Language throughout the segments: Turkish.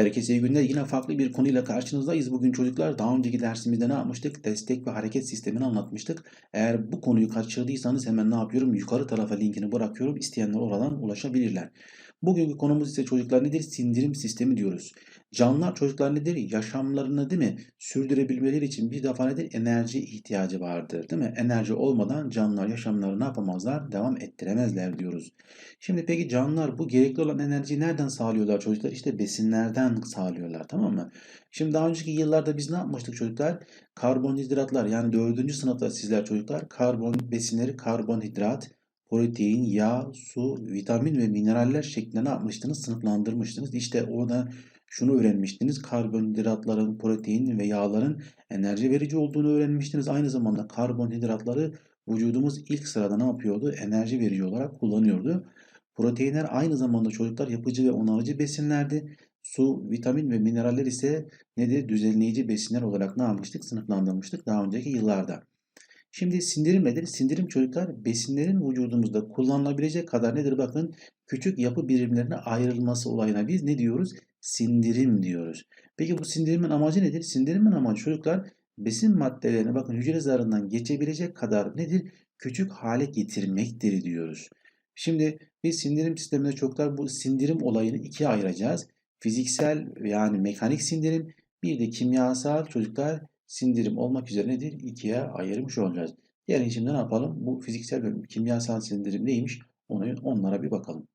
Herkese iyi günler. Yine farklı bir konuyla karşınızdayız. Bugün çocuklar daha önceki dersimizde ne yapmıştık? Destek ve hareket sistemini anlatmıştık. Eğer bu konuyu kaçırdıysanız hemen ne yapıyorum? Yukarı tarafa linkini bırakıyorum. İsteyenler oradan ulaşabilirler. Bugünkü konumuz ise çocuklar nedir? Sindirim sistemi diyoruz. Canlılar çocuklar nedir? Yaşamlarını değil mi? Sürdürebilmeleri için bir defa nedir? Enerji ihtiyacı vardır. Değil mi? Enerji olmadan canlılar yaşamlarını ne yapamazlar? Devam ettiremezler diyoruz. Şimdi peki canlılar bu gerekli olan enerjiyi nereden sağlıyorlar çocuklar? İşte besinlerden sağlıyorlar tamam mı? Şimdi daha önceki yıllarda biz ne yapmıştık çocuklar? Karbonhidratlar yani dördüncü sınıfta sizler çocuklar karbon besinleri karbonhidrat, protein, yağ, su, vitamin ve mineraller şeklinde ne yapmıştınız? Sınıflandırmıştınız. İşte orada şunu öğrenmiştiniz. Karbonhidratların, protein ve yağların enerji verici olduğunu öğrenmiştiniz. Aynı zamanda karbonhidratları vücudumuz ilk sırada ne yapıyordu? Enerji verici olarak kullanıyordu. Proteinler aynı zamanda çocuklar yapıcı ve onarıcı besinlerdi. Su, vitamin ve mineraller ise nedir? Düzenleyici besinler olarak ne yapmıştık? Sınıflandırmıştık daha önceki yıllarda. Şimdi sindirim nedir? Sindirim çocuklar besinlerin vücudumuzda kullanılabilecek kadar nedir? Bakın küçük yapı birimlerine ayrılması olayına biz ne diyoruz? Sindirim diyoruz. Peki bu sindirimin amacı nedir? Sindirimin amacı çocuklar besin maddelerini bakın hücre zarından geçebilecek kadar nedir? Küçük hale getirmektir diyoruz. Şimdi biz sindirim sisteminde çocuklar bu sindirim olayını ikiye ayıracağız. Fiziksel yani mekanik sindirim bir de kimyasal çocuklar sindirim olmak üzere nedir? İkiye ayırmış olacağız. Gelin şimdi ne yapalım? Bu fiziksel ve kimyasal sindirim neymiş? Onu, onlara bir bakalım.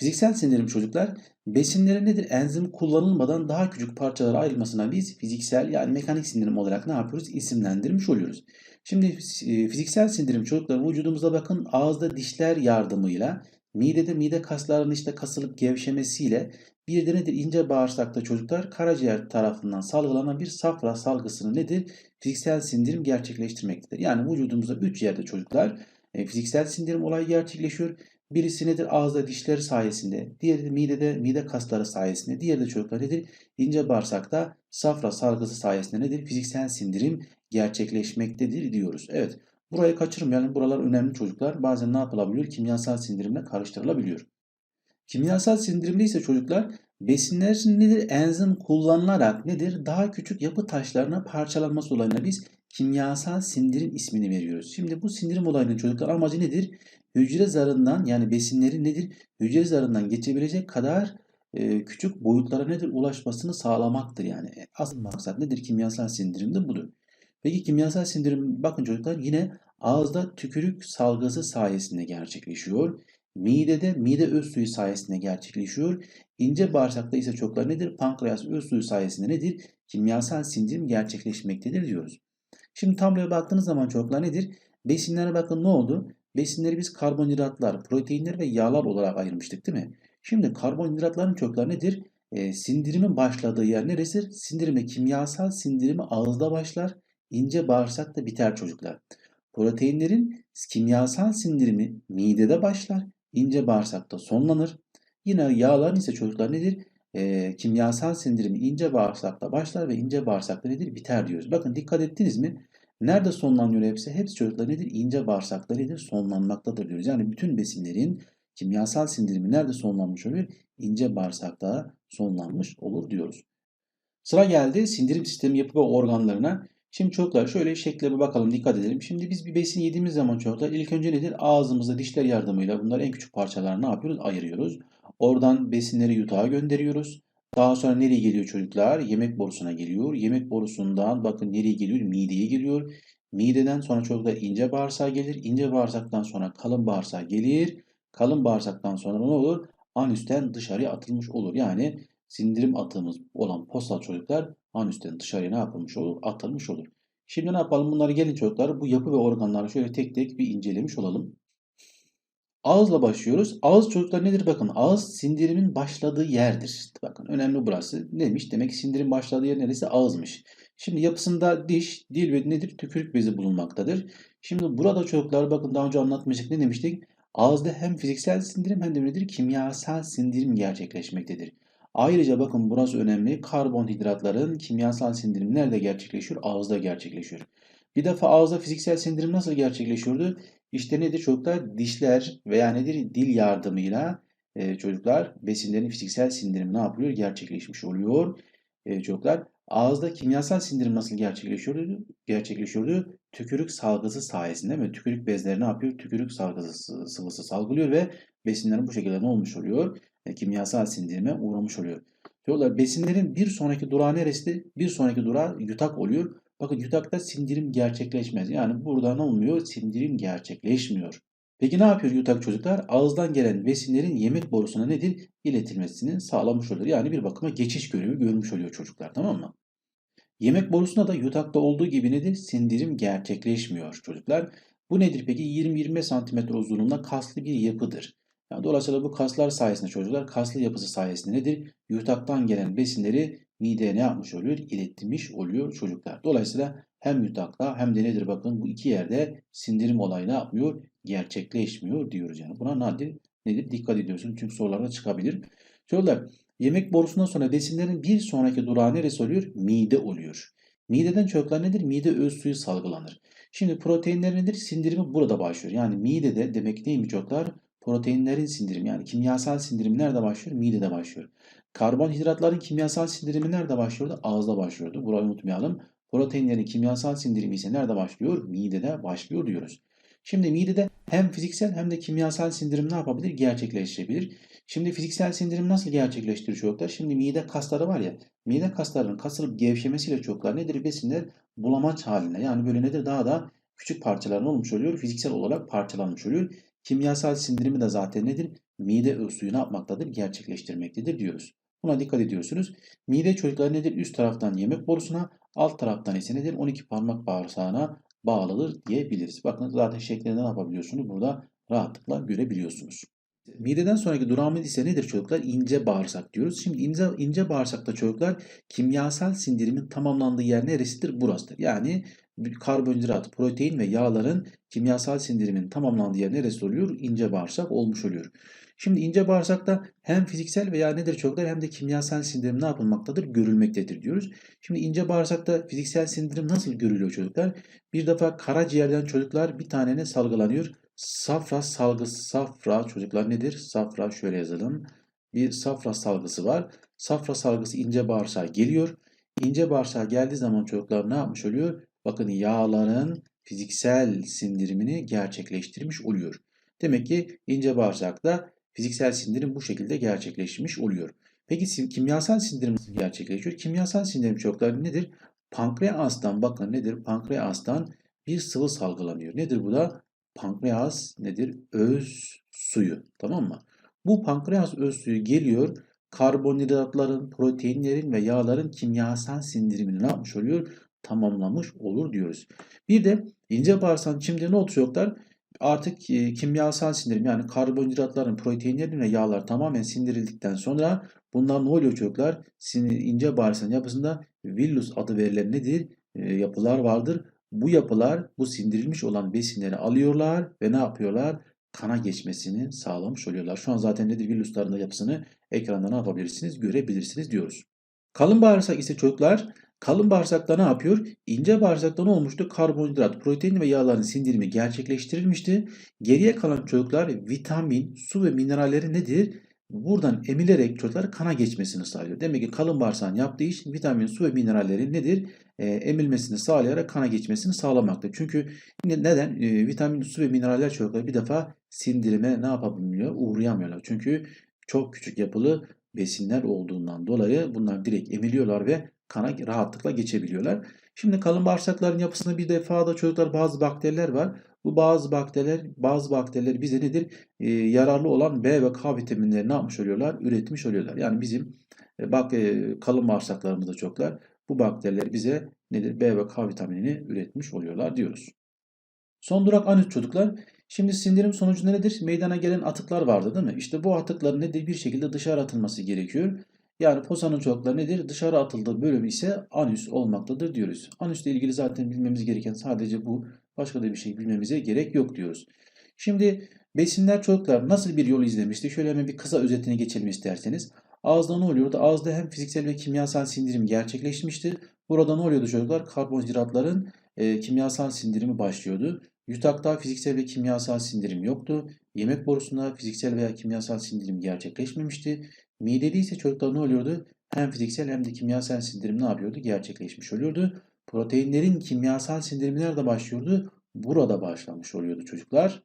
Fiziksel sindirim çocuklar besinlerin nedir? Enzim kullanılmadan daha küçük parçalara ayrılmasına biz fiziksel yani mekanik sindirim olarak ne yapıyoruz? İsimlendirmiş oluyoruz. Şimdi e, fiziksel sindirim çocuklar vücudumuza bakın ağızda dişler yardımıyla midede mide kaslarının işte kasılıp gevşemesiyle bir de nedir? ince bağırsakta çocuklar karaciğer tarafından salgılanan bir safra salgısını nedir? Fiziksel sindirim gerçekleştirmektedir. Yani vücudumuzda 3 yerde çocuklar e, fiziksel sindirim olayı gerçekleşiyor. Birisi nedir? Ağızda dişler sayesinde, diğeri de midede mide kasları sayesinde, diğeri de çocuklar nedir? İnce bağırsakta safra salgısı sayesinde nedir? Fiziksel sindirim gerçekleşmektedir diyoruz. Evet. Burayı kaçırmayalım. Buralar önemli çocuklar. Bazen ne yapılabiliyor? Kimyasal sindirimle karıştırılabiliyor. Kimyasal sindirimde ise çocuklar besinler nedir? Enzim kullanılarak nedir? Daha küçük yapı taşlarına parçalanması olayına biz kimyasal sindirim ismini veriyoruz. Şimdi bu sindirim olayının çocuklar amacı nedir? Hücre zarından yani besinlerin nedir? Hücre zarından geçebilecek kadar e, küçük boyutlara nedir? Ulaşmasını sağlamaktır yani. Asıl maksat nedir? Kimyasal sindirimde budur. Peki kimyasal sindirim bakın çocuklar yine ağızda tükürük salgısı sayesinde gerçekleşiyor. Midede mide öz suyu sayesinde gerçekleşiyor. İnce bağırsakta ise çocuklar nedir? Pankreas öz suyu sayesinde nedir? Kimyasal sindirim gerçekleşmektedir diyoruz. Şimdi tabloya baktığınız zaman çocuklar nedir? Besinlere bakın ne oldu? Besinleri biz karbonhidratlar, proteinler ve yağlar olarak ayırmıştık değil mi? Şimdi karbonhidratların çocuklar nedir? E, sindirimin başladığı yer neresi? Sindirimi, kimyasal sindirimi ağızda başlar. ince bağırsakta biter çocuklar. Proteinlerin kimyasal sindirimi midede başlar. İnce bağırsakta sonlanır. Yine yağların ise çocuklar nedir? E, kimyasal sindirimi ince bağırsakta başlar ve ince bağırsakta nedir? Biter diyoruz. Bakın dikkat ettiniz mi? Nerede sonlanıyor hepsi? Hepsi çocuklar nedir? İnce bağırsakta nedir? Sonlanmaktadır diyoruz. Yani bütün besinlerin kimyasal sindirimi nerede sonlanmış oluyor? İnce bağırsakta sonlanmış olur diyoruz. Sıra geldi sindirim sistemi yapı ve organlarına. Şimdi çocuklar şöyle şekle bir bakalım dikkat edelim. Şimdi biz bir besin yediğimiz zaman çocuklar ilk önce nedir? Ağzımızda dişler yardımıyla bunları en küçük parçalarına ne yapıyoruz? Ayırıyoruz. Oradan besinleri yutağa gönderiyoruz. Daha sonra nereye geliyor çocuklar? Yemek borusuna geliyor. Yemek borusundan bakın nereye geliyor? Mideye geliyor. Mideden sonra çocuklar ince bağırsağa gelir. İnce bağırsaktan sonra kalın bağırsağa gelir. Kalın bağırsaktan sonra ne olur? Anüsten dışarıya atılmış olur. Yani sindirim atığımız olan postal çocuklar anüsten dışarıya ne yapılmış olur? Atılmış olur. Şimdi ne yapalım? Bunları gelin çocuklar bu yapı ve organları şöyle tek tek bir incelemiş olalım. Ağızla başlıyoruz. Ağız çocuklar nedir? Bakın ağız sindirimin başladığı yerdir. Bakın önemli burası. Neymiş? Demek ki sindirim başladığı yer neresi? Ağızmış. Şimdi yapısında diş, dil ve nedir? Tükürük bezi bulunmaktadır. Şimdi burada çocuklar bakın daha önce anlatmıştık. Ne demiştik? Ağızda hem fiziksel sindirim hem de nedir? Kimyasal sindirim gerçekleşmektedir. Ayrıca bakın burası önemli. Karbonhidratların kimyasal sindirimi nerede gerçekleşiyor? Ağızda gerçekleşiyor. Bir defa ağızda fiziksel sindirim nasıl gerçekleşiyordu? İşte nedir çocuklar? Dişler veya nedir? Dil yardımıyla e, çocuklar besinlerin fiziksel sindirimi ne yapıyor? Gerçekleşmiş oluyor. E, çocuklar ağızda kimyasal sindirim nasıl gerçekleşiyordu? Gerçekleşiyordu. Tükürük salgısı sayesinde mi? Tükürük bezleri ne yapıyor? Tükürük salgısı sıvısı salgılıyor ve besinlerin bu şekilde ne olmuş oluyor? E, kimyasal sindirime uğramış oluyor. Diyorlar besinlerin bir sonraki durağı neresi? Bir sonraki durağı yutak oluyor. Bakın yutakta sindirim gerçekleşmez. Yani burada ne olmuyor? Sindirim gerçekleşmiyor. Peki ne yapıyor yutak çocuklar? Ağızdan gelen besinlerin yemek borusuna nedir? İletilmesini sağlamış oluyor. Yani bir bakıma geçiş görevi görmüş oluyor çocuklar tamam mı? Yemek borusuna da yutakta olduğu gibi nedir? Sindirim gerçekleşmiyor çocuklar. Bu nedir peki? 20-25 cm uzunluğunda kaslı bir yapıdır. Yani dolayısıyla bu kaslar sayesinde çocuklar kaslı yapısı sayesinde nedir? Yutaktan gelen besinleri mideye ne yapmış oluyor? İletmiş oluyor çocuklar. Dolayısıyla hem yutakta hem de nedir bakın bu iki yerde sindirim olayı ne yapmıyor? Gerçekleşmiyor diyoruz yani. Buna nadir nedir? Dikkat ediyorsun çünkü sorularda çıkabilir. Çocuklar yemek borusundan sonra besinlerin bir sonraki durağı neresi oluyor? Mide oluyor. Mideden çocuklar nedir? Mide öz suyu salgılanır. Şimdi proteinler nedir? Sindirimi burada başlıyor. Yani midede demek mi çocuklar? Proteinlerin sindirimi yani kimyasal sindirimi nerede başlıyor? Midede başlıyor. Karbonhidratların kimyasal sindirimi nerede başlıyordu? Ağızda başlıyordu. Burayı unutmayalım. Proteinlerin kimyasal sindirimi ise nerede başlıyor? Midede başlıyor diyoruz. Şimdi midede hem fiziksel hem de kimyasal sindirim ne yapabilir? Gerçekleşebilir. Şimdi fiziksel sindirim nasıl gerçekleştirir çocuklar? Şimdi mide kasları var ya, mide kaslarının kasılıp gevşemesiyle çocuklar nedir? Besinler bulamaç haline yani böyle nedir? Daha da küçük parçaların olmuş oluyor. Fiziksel olarak parçalanmış oluyor. Kimyasal sindirimi de zaten nedir? Mide öz suyu ne yapmaktadır? Gerçekleştirmektedir diyoruz. Buna dikkat ediyorsunuz. Mide çocuklar nedir? Üst taraftan yemek borusuna, alt taraftan ise nedir? 12 parmak bağırsağına bağlıdır diyebiliriz. Bakın zaten şeklinde ne yapabiliyorsunuz? Burada rahatlıkla görebiliyorsunuz. Mideden sonraki durağımız ise nedir çocuklar? İnce bağırsak diyoruz. Şimdi ince, ince bağırsakta çocuklar kimyasal sindirimin tamamlandığı yer neresidir? Burasıdır. Yani karbonhidrat, protein ve yağların kimyasal sindirimin tamamlandığı yer neresi oluyor? İnce bağırsak olmuş oluyor. Şimdi ince bağırsakta hem fiziksel veya nedir çocuklar hem de kimyasal sindirim ne yapılmaktadır? Görülmektedir diyoruz. Şimdi ince bağırsakta fiziksel sindirim nasıl görülüyor çocuklar? Bir defa karaciğerden çocuklar bir tane ne salgılanıyor? Safra salgısı, safra çocuklar nedir? Safra şöyle yazalım. Bir safra salgısı var. Safra salgısı ince bağırsağa geliyor. İnce bağırsağa geldiği zaman çocuklar ne yapmış oluyor? Bakın yağların fiziksel sindirimini gerçekleştirmiş oluyor. Demek ki ince bağırsakta fiziksel sindirim bu şekilde gerçekleşmiş oluyor. Peki kimyasal sindirim nasıl gerçekleşiyor? Kimyasal sindirim çocuklar nedir? Pankreastan bakın nedir? Pankreastan bir sıvı salgılanıyor. Nedir bu da? Pankreas nedir? Öz suyu. Tamam mı? Bu pankreas öz suyu geliyor. Karbonhidratların, proteinlerin ve yağların kimyasal sindirimini ne yapmış oluyor? Tamamlamış olur diyoruz. Bir de ince bağırsağın şimdi ne çocuklar? Artık e, kimyasal sindirim yani karbonhidratların, proteinlerin ve yağlar tamamen sindirildikten sonra bunlar ne oluyor çocuklar? Sinir, ince bağırsağın yapısında villus adı verilen nedir? E, yapılar vardır. Bu yapılar bu sindirilmiş olan besinleri alıyorlar ve ne yapıyorlar? Kana geçmesini sağlamış oluyorlar. Şu an zaten nedir villusların yapısını ekranda ne yapabilirsiniz? Görebilirsiniz diyoruz. Kalın bağırsak ise çocuklar kalın bağırsakta ne yapıyor? İnce bağırsakta ne olmuştu? Karbonhidrat, protein ve yağların sindirimi gerçekleştirilmişti. Geriye kalan çocuklar vitamin, su ve mineralleri nedir? buradan emilerek çocuklar kana geçmesini sağlıyor. Demek ki kalın bağırsağın yaptığı iş vitamin, su ve minerallerin nedir? E, emilmesini sağlayarak kana geçmesini sağlamakta. Çünkü neden? E, vitamin, su ve mineraller çocuklar bir defa sindirime ne yapabiliyor? Uğrayamıyorlar. Çünkü çok küçük yapılı besinler olduğundan dolayı bunlar direkt emiliyorlar ve kana rahatlıkla geçebiliyorlar. Şimdi kalın bağırsakların yapısında bir defa da çocuklar bazı bakteriler var. Bu bazı bakteriler, bazı bakteriler bize nedir? Ee, yararlı olan B ve K vitaminleri ne yapmış oluyorlar? Üretmiş oluyorlar. Yani bizim e, bak e, kalın bağırsaklarımızda çoklar. Bu bakteriler bize nedir? B ve K vitaminini üretmiş oluyorlar diyoruz. Son durak anüs çocuklar. Şimdi sindirim sonucunda nedir? Meydana gelen atıklar vardı değil mi? İşte bu atıkların nedir? Bir şekilde dışarı atılması gerekiyor. Yani posanın çocukları nedir? Dışarı atıldığı bölüm ise anüs olmaktadır diyoruz. Anüsle ilgili zaten bilmemiz gereken sadece bu. Başka da bir şey bilmemize gerek yok diyoruz. Şimdi besinler çocuklar nasıl bir yol izlemişti? Şöyle hemen bir kısa özetine geçelim isterseniz. Ağızda ne oluyordu? Ağızda hem fiziksel ve kimyasal sindirim gerçekleşmişti. Burada ne oluyordu çocuklar? Karbonhidratların e, kimyasal sindirimi başlıyordu. Yutakta fiziksel ve kimyasal sindirim yoktu. Yemek borusunda fiziksel veya kimyasal sindirim gerçekleşmemişti. Midede ise çocuklar ne oluyordu? Hem fiziksel hem de kimyasal sindirim ne yapıyordu? Gerçekleşmiş oluyordu. Proteinlerin kimyasal sindirimi nerede başlıyordu? Burada başlamış oluyordu çocuklar.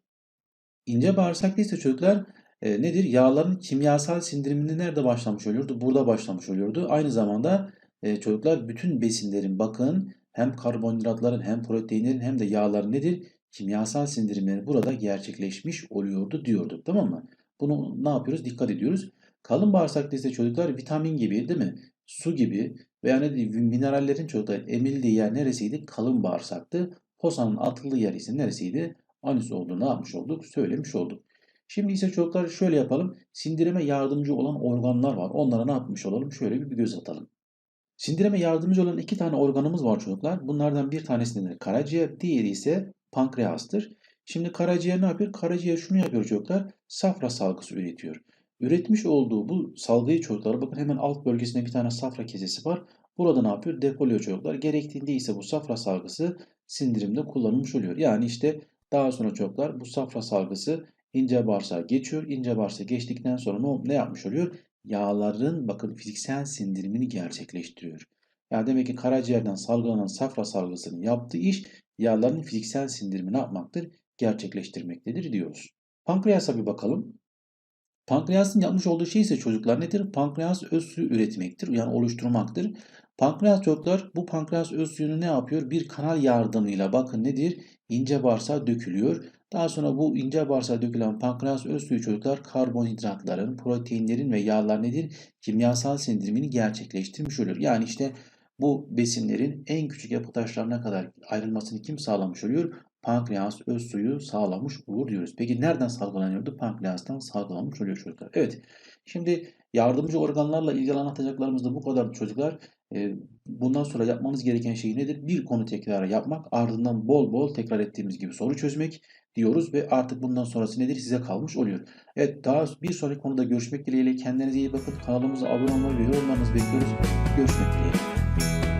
İnce bağırsakta ise çocuklar e, nedir? Yağların kimyasal sindiriminde nerede başlamış oluyordu? Burada başlamış oluyordu. Aynı zamanda e, çocuklar bütün besinlerin bakın hem karbonhidratların hem proteinlerin hem de yağların nedir? Kimyasal sindirimleri burada gerçekleşmiş oluyordu diyorduk. Tamam mı? Bunu ne yapıyoruz? Dikkat ediyoruz. Kalın bağırsakta ise çocuklar vitamin gibi değil mi? Su gibi veya ne diyeyim, minerallerin çocuklar emildiği yer neresiydi? Kalın bağırsaktı. Posanın atıldığı yer ise neresiydi? Anüs olduğunu ne yapmış olduk? Söylemiş olduk. Şimdi ise çocuklar şöyle yapalım. Sindirime yardımcı olan organlar var. Onlara ne yapmış olalım? Şöyle bir göz atalım. Sindirime yardımcı olan iki tane organımız var çocuklar. Bunlardan bir tanesi nedir? Karaciğer, diğeri ise pankreastır. Şimdi karaciğer ne yapıyor? Karaciğer şunu yapıyor çocuklar. Safra salgısı üretiyor. Üretmiş olduğu bu salgıyı çocuklar bakın hemen alt bölgesinde bir tane safra kesesi var. Burada ne yapıyor? Depoluyor çocuklar. Gerektiğinde ise bu safra salgısı sindirimde kullanılmış oluyor. Yani işte daha sonra çocuklar bu safra salgısı ince bağırsağa geçiyor. İnce bağırsağa geçtikten sonra ne, ne yapmış oluyor? Yağların bakın fiziksel sindirimini gerçekleştiriyor. Yani demek ki karaciğerden salgılanan safra salgısının yaptığı iş yağların fiziksel sindirimi ne yapmaktır? Gerçekleştirmektedir diyoruz. Pankreasa bir bakalım. Pankreasın yapmış olduğu şey ise çocuklar nedir? Pankreas öz suyu üretmektir. Yani oluşturmaktır. Pankreas çocuklar bu pankreas öz suyunu ne yapıyor? Bir kanal yardımıyla bakın nedir? İnce bağırsağa dökülüyor. Daha sonra bu ince bağırsağa dökülen pankreas öz suyu çocuklar karbonhidratların, proteinlerin ve yağlar nedir? Kimyasal sindirimini gerçekleştirmiş olur. Yani işte bu besinlerin en küçük yapı taşlarına kadar ayrılmasını kim sağlamış oluyor? Pankreas öz suyu sağlamış olur diyoruz. Peki nereden salgılanıyordu? Pankreastan salgılanmış oluyor çocuklar. Evet. Şimdi yardımcı organlarla ilgili anlatacaklarımız da bu kadar çocuklar. Ee, bundan sonra yapmanız gereken şey nedir? Bir konu tekrarı yapmak, ardından bol bol tekrar ettiğimiz gibi soru çözmek diyoruz ve artık bundan sonrası nedir? Size kalmış oluyor. Evet daha bir sonraki konuda görüşmek dileğiyle kendinize iyi bakın. Kanalımıza abone olmayı ve yorumlarınızı bekliyoruz. Görüşmek dileğiyle.